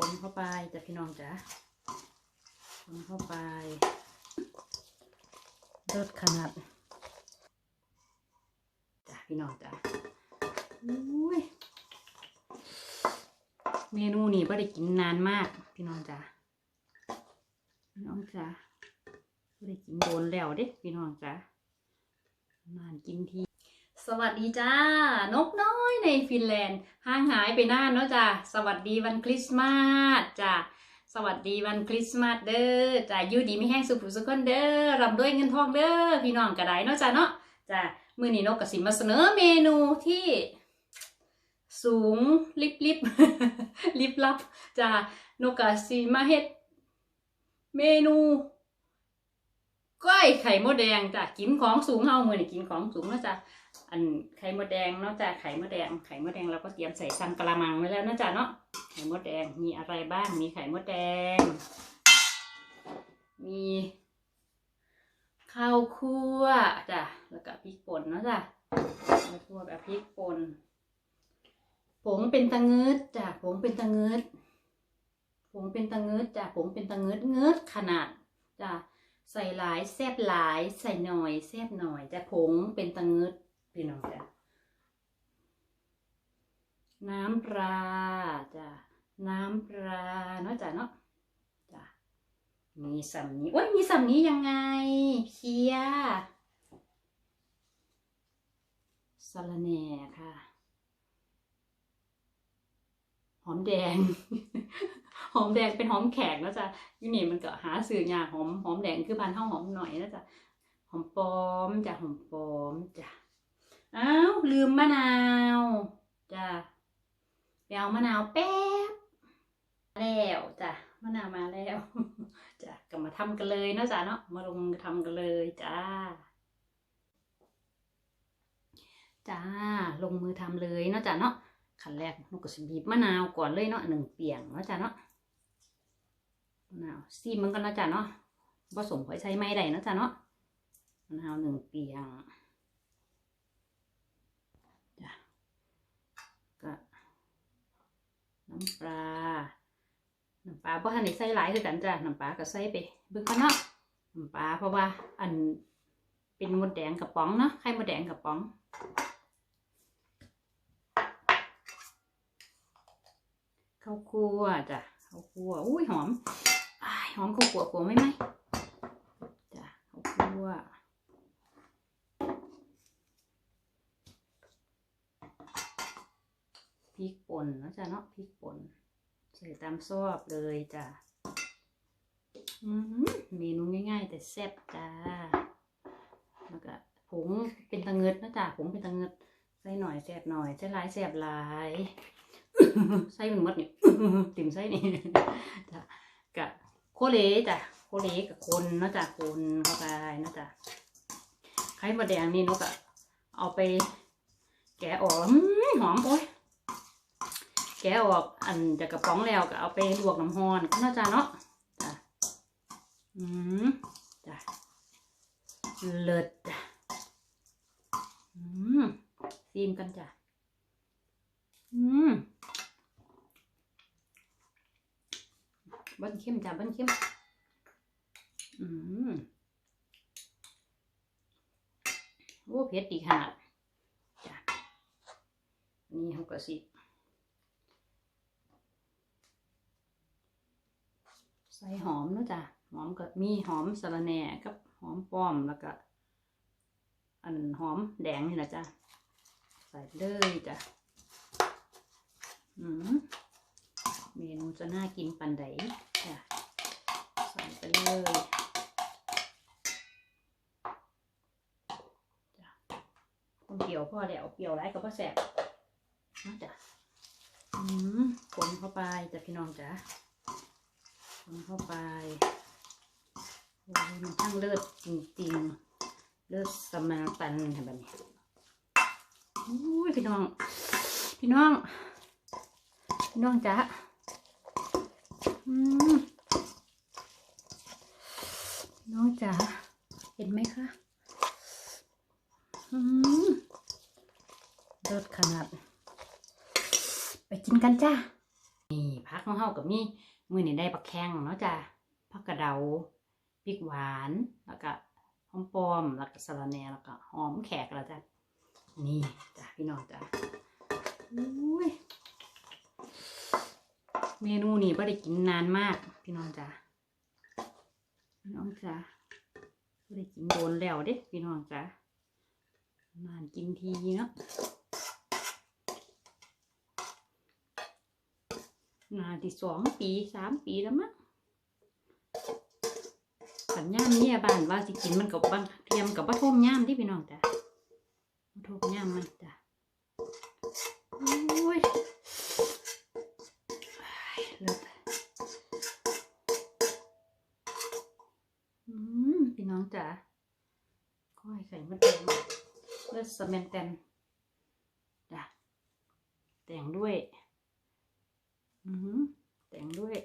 คนเข้าไปจ้ะพี่น้องจ้ะคนเข้าไปเลิศขนาดจ้ะพี่น้องจ้ะอุ้ยเมนูนี้ไ่ได้กินนานมาก พี่น้องจ้ะพี่น้องจ้ะไม่ได้กินโดนแล้วเด้พี่น้องจ้ะนานกินที สวัสดีจ้า นกน้อยในฟินแลนด์ห่างหายไปนานเนาะจ้าสวัสดีวันคริสต์มาสจ้าสวัสดีวันคริสต์มาสเด้อจ้ายู่ดีไม่แห้งสุขสุขคนเด้อรำด้วยเงินทองเด้อพี่น้องกระไดเนาะจ้าเนาะจ้ามือนี้นกกระสิมาเสนอเมนูที่ สูงลิบลิบลิบลับจ้านกกระสิมาเฮ็ดเมนูก้อยไข่มดแดงจ้ะกินของสูงเฮามือนี่กินของสูงเนาะจ้ะ อันไข่มดแดงนาะจ้ะไข่มดแดง ไข่มดแดงเราก็เตรียมใส่ซันกะละมังไว้แล้วนะจ้ะเนาะไข่มดแดงมีอะไรบ้าง มีไข่มดแดง มีข้าวคั่วจ้ะแล้วก็พริกป่นนะจ้ะข้าวคั่วแบบพริกป่นผงเป็นตะเงืดจ้ะผงเป็นตะเงืดผงเป็นตะเงืดจ้ะผงเป็นตะเงืดเงืดขนาดจ้ะใส่หลายแซบหลาย ใส่หน่อยแซบหน่อยจะผงเป็นตะเงึด พี่น้องจ้ะน้ำปลาจ้ะน้ำปลาเนาะจ้ะเนาะจ้ะมีสัมนี้โอ้ยมีสัมนี้ยังไงเพียสะระแหน่ค่ะ หอมแดง หอมแดงเป็นหอมแขกเนาะจ้ะยู่นี่มันก็หาสื่อยาหอมหอมแดงคือพันเท่าหอมหน่อยนะจ๊ะหอมปลอมจ้ะหอมปลอมจ้ะ อ้าวลืมมะนาวจ้ะไปเอามะนาวแป๊บแล้วจ้ะมะนาวมาแล้วจ้ะก็มาทำกันเลยเนาะจ้ะเนาะมาลงทำกันเลยจ้าจ้าลงมือทำเลยเนาะจ้ะเนาะขั้นแรกนกก็สิบีบมะนาวก่อนเลยเนาะหนึ่งเปียงเนาะจ้ะเนาะมะนาวซีมันก็นาะจ้ะเนาะผสมไว้ใช้ไม้ได้เนาะจ้ะเนาะมะนาวหนึ่งเปียงจ้ะก็ น้ำปลา น้ำปลาเพราะทันได้ใส่หลายคือกันจ้ะ น้ำปลาก็ใส่ไปเบิ่งนเนาะ น้ำปลาเพราะว่าอันเป็นมดแดงกระป๋องเนาะ ไข่มดแดงกระป๋องข้าวคั่วจ้ะข้าวคั่ว อุ้ยหอมอหอมข้าวคั่วคั่วไหมไหมจ้ะข้าวคั่ว พริกป่นนะจ้ะเนาะพริกป่นใส่ตามซอบเลยจ้ะมเมนูง่าย ๆ แต่แซ่บจ้าแล้วก็ผงเป็นตะเงิดนะจ้ะผงเป็นตะเงิดใส่หน่อยแซ่บหน่อยใส่หลายแซ่บหลายไส้มันหมดนี่ติ่มไส้นี่จ้ะกะโคเลจ้ะโคเลกับคนนะจ้ะคนเข้าไปนะจ้ะไข่มดแดงนี่นกอะเอาไปแกะออกหอมโอ้ย แกะออกอันจากกระป๋องแล้วก็เอาไปลวกน้ำร้อนเนาะจ้ะเนาะจ้ะอืมจ้ะเลิศจ้ะอืมซีมกันจ้ะอืมบิ้ลเข้มจ้ะบิ้ลเข้มอืมโอ้เผ็ดดีขนาดจ้ะนี่เขาก็สิ ใส่หอมเนะจ้ะหอมก็มีหอมสะระแหน่กับหอมป้อมแล้วก็อันหอมแดงนี่แหละจ้ะใส่เลยจ้ะอืมเมนูจะน่ากินปันใดจ้ะใส่ไปเลยจ้ะคนเปรี้ยวพ่อแล้วเปรี้ยวไรก็พอแสบนะจ้ะอืมคนเข้าไปจ้ะพี่น้องจ้ะ คนเข้าไปโอ้มันช่างเลิศจริงๆ เลิศสมาตันแบบนี้อุ้ยพี่น้อง พี่น้อง พี่น้องจ้ะอืมน้องจ๋าเห็นไหมคะอืมเลิศขนาด ไปกินกันจ้า นี่พักของเฮากับมี มือนี่ได้ปลาแข้งเนาะจ้ะผักกระเดาพริกหวาน แล้วก็หอมปอม แล้วก็สะระแหน่แล้วก็หอมแขกแล้วจ้ะ นี่จ้ะพี่น้องจ้ะอุ้ยเมนูนี้ไ่ได้กินนานมาก พี่น้องจ้ะพี่น้องจ้ะไม่ได้กินโดนแล้วเด้พี่น้องจ้ะนานกินทีเนาะ นานที่สองปีสามปีแล้วมั้งสัญญาณเนี่ยบ้านว่าสิกินมันกับบางเทียมกับปะทมย่ามที่พี่น้องจ้ะปะทมย่ามมันจ้ะโอ้ยเลิศอืมพี่น้องจ๋าก้อยไข่มดแดงเลิศสแมนแตนจ้ะแต่งด้วย อือหือแต่งด้วย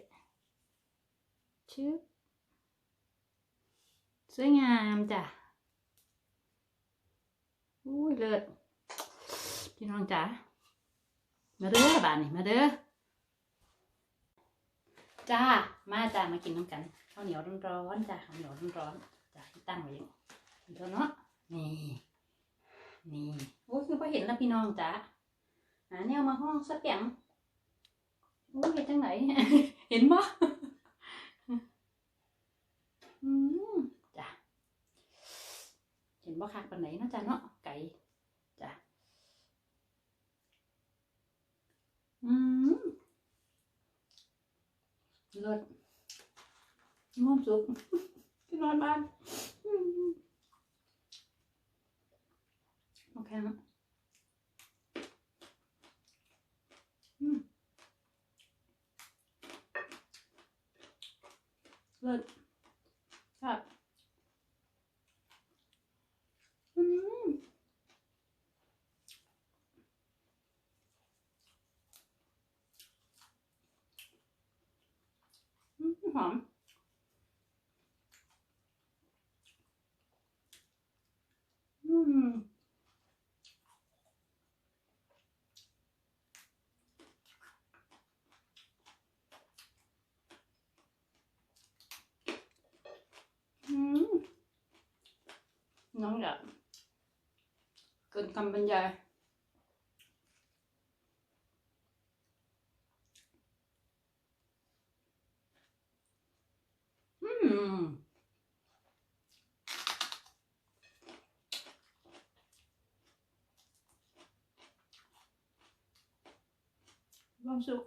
ชื่อสวยงามจ้ะอุ้ยเลิศพี่น้องจ๋ามาเด้อบ้า นนี่มาเด้อจ้ามาจ้ามากินน้ำกันข้าวเหนียวร้อนๆจ้าข้าวเหนียวร้อนๆจ้าที่ตั้งไว้อยู่เดี๋ยวเนาะนี่นี่โอ้ยคือพอเห็นแล้วพี่น้องจ้าหาแนวมาห้องสักอย่างโอ้ยเห็นจังไหนเห็นบ่อืมจ้าเห็นบ่คักปานไหนเนาะจ้าเนาะไก่จ้า อืมเลิศง่วงสุกที่นอนบ้านโอเคนะอืมเลิศครับอืมอืมหอม อืมอืม น้องอยากเกินคำบรรยายอืม ความสุข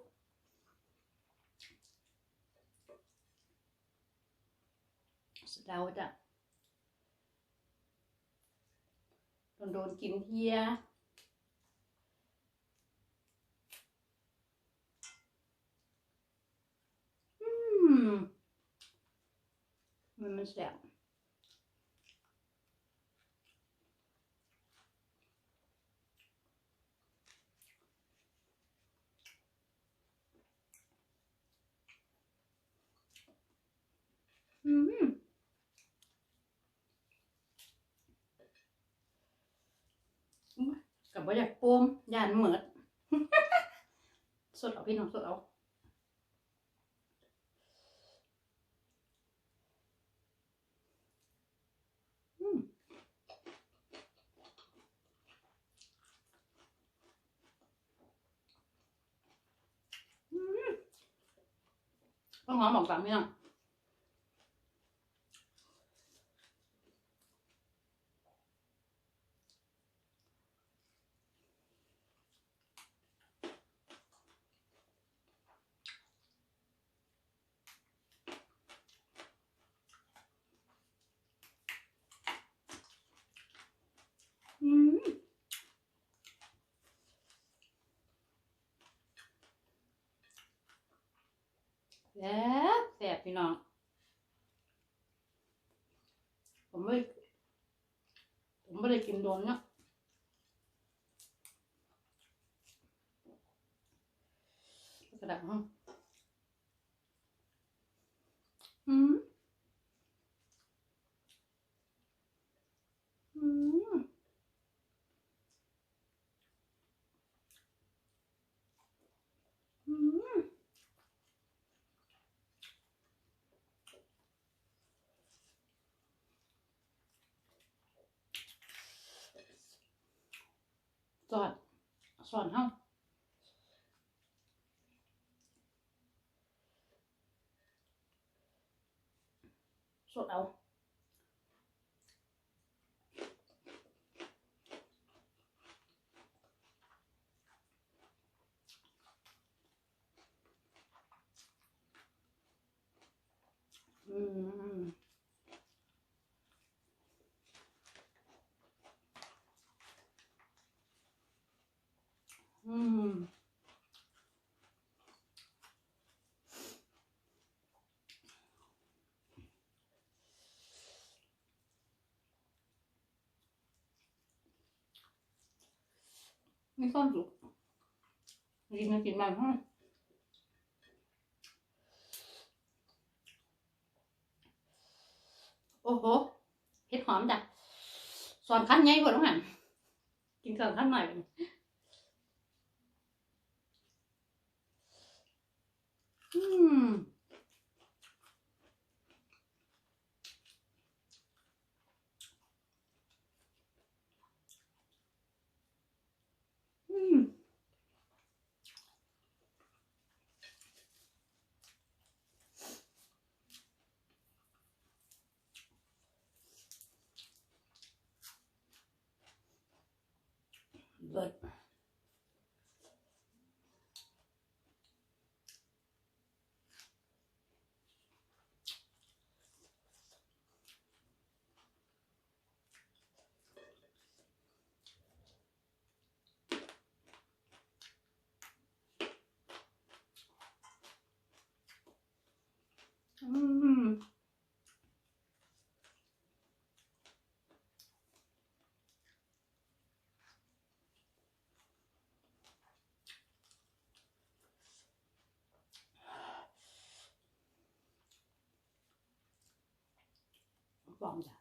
สะเดาจ้ะ โดนกินเฮียอืมมันมันแสบอืม กับว่าอยากโปมยานเหมือดสดเอาพี่น้องสดเอาอืมอืมต้องหอมบอกฟังพี่น้อง อืม แล้วแสบพี่น้อง ผมไม่ผมไม่ได้กินโดนเนาะกระดับห้องอืม อืม อืม สอนสอนเฮาสดเอาอืม อืมมีความสุขกินมากินมาฮะโอ้โหเห็ดหอมจ้ะสอนขั้นใหญ่กว่าน้องหันกินสอนขั้นหน่อย เป็น อืมอืมเลิศอืมจ้ะ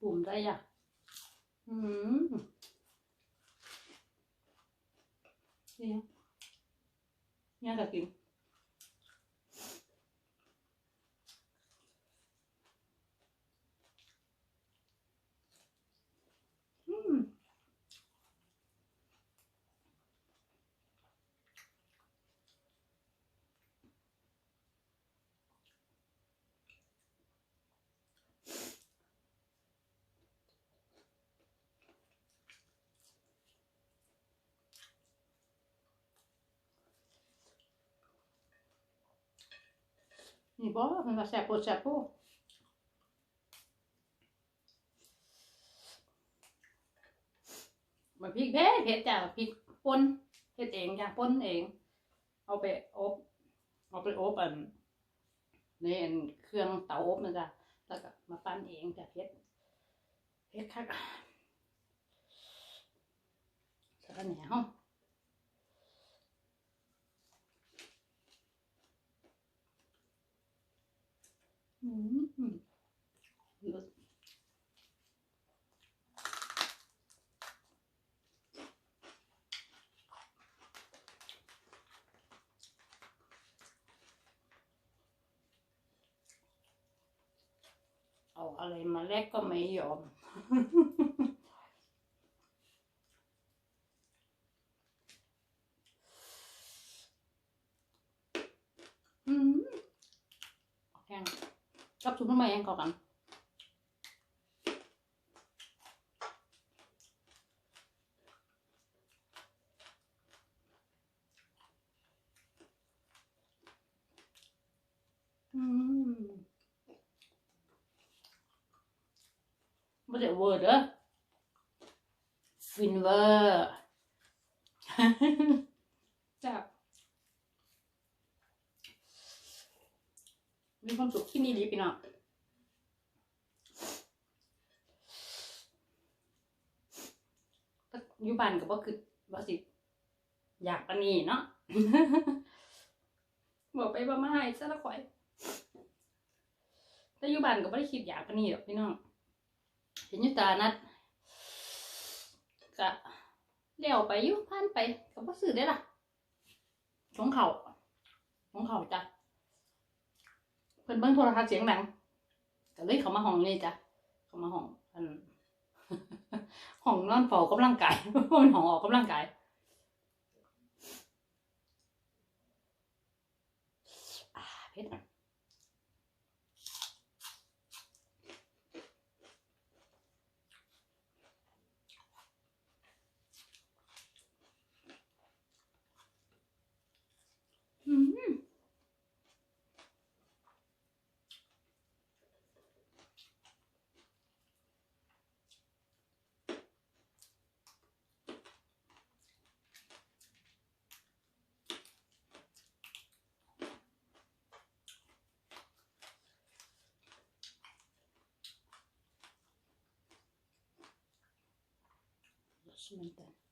ปุ่มได้อะอืมเนี่ย เนี่ นี่บ่มันมาแซ่บปวดแซ่บปูมันพริกเผ็ดเผ็ดจ้ะพริกป่นเฮ็ดเองจ้ะป่นเอง เอาไปอบเอาไปอบอันในอันเครื่องเตาอบนะจ้ะแล้วก็มาปั้นเองจ้ะเผ็ดเผ็ดคักสะระแหน่เฮาอืม เอาอะไรมาแลกก็ไม่ยอม อืมแห้งกับชุบน้ำ มันยังเข้ากันอืมไม่ได้เวอร์เด้อฟินเวอร์จ้ะมีความสุขที่นี่ดีพี่น้องถ้า อยู่บ้านก็บ่คือบ่สิ อยากปานนี้เนาะบอกไปว่ามาให้ซะละข่อยแต่อยู่บ้านก็บ่ได้คิดอยากปานนี้หรอกพี่น้องเห็นอยู่ตานัดก็เลี้ยวไปอยู่ผ่านไปก็บ่ซื้อได้ล่ะของเขาของเขาจ้ะเพิ่นเบิ่งโทรทัศน์เสียงดังก็เลยเขามาห้องนี่จ้ะเขามาห้องอัน ห้องนอนเฝ้ากำลังกายมันห้องออกกำลังกายอ่าเผ็ดอะอืม 是的。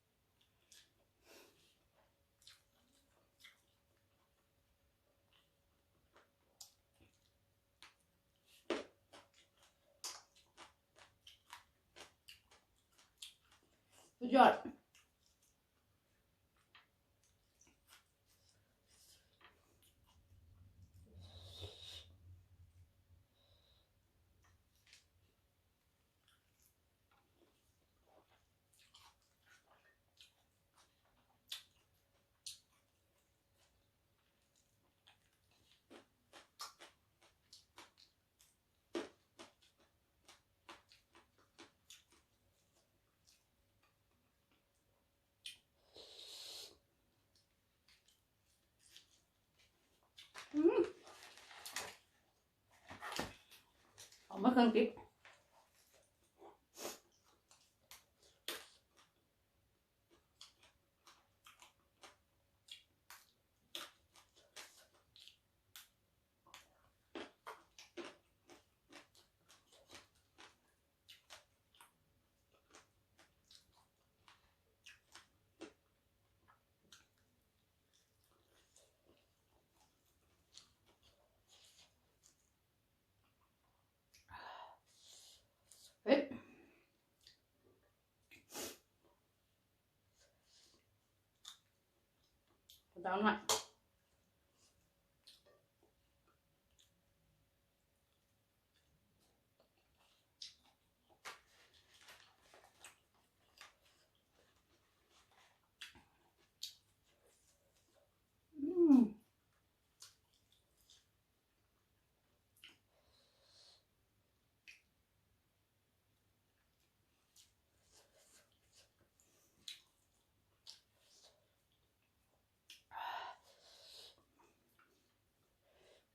เอามาเครื่องติ๊บเฮ้ย ดา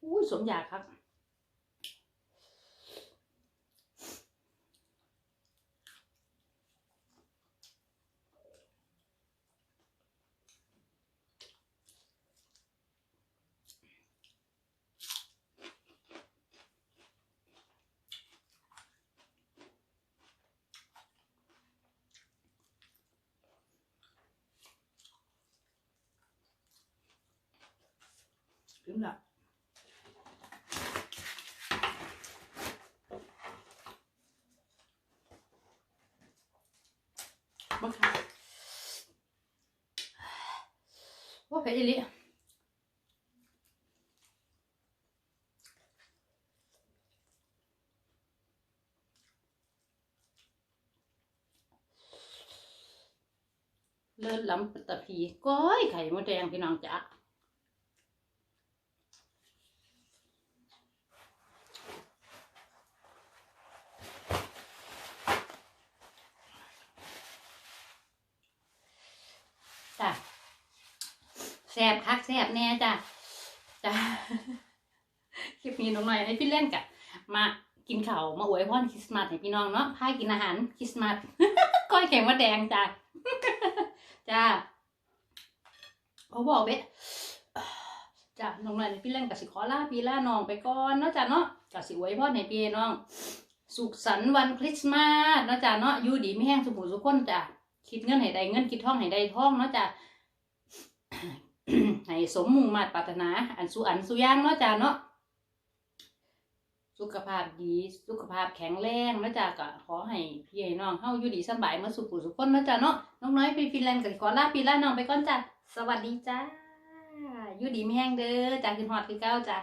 อุ้ยสมอยากครับถึงละ บังคับว่าเผ็ดอีลีเลิศล้ำปัตตพีก้อยไข่มดแดงพี่น้องจ๊ะจ้ะแซ่บคัก แซ่บแน่จ้ะจ้ะคลิปนี้น้องหน่อยให้พี่เล่นกับมากินข้าวมาอวยพรคริสต์มาสให้พี่น้องเนาะพากินอาหารคริสต์มาสก้อยแข็งมดแดงจ้ะจ้าเขาบอกเบ๊จ้ะน้องหน่อยพี่เล่นกับสิขอลาพี่ลาน้องไปก่อนเนาะจ้ะเนาะกับสิอวยพรให้พี่น้อง สุขสันต์วันคริสต์มาสเนาะจ้ะเนาะอยู่ดีไม่แห้งสุขหูสุขคนจ้ะคิดเงินให้ได้เงินคิดท่องให้ได้ทองเนาะจ้ะ ให้สมมุ่งมาตรปรารถนา อันสุอันสุย่างเนาะจ้าเนาะสุขภาพดีสุขภาพแข็งแรงเนาะจ้ะก็ขอให้พี่ให้น้องเฮาอยู่ดีสบายมาสุขุสุขคนเนาะจ้ะเนาะน้องน้อยไปฟินแลนด์กับขอลาพี่ลาน้องไปก่อนจ้ะสวัสดีจ้าอยู่ดีไม่แห้งเด้อจ้าขึ้นหอดคือเก้าจ้า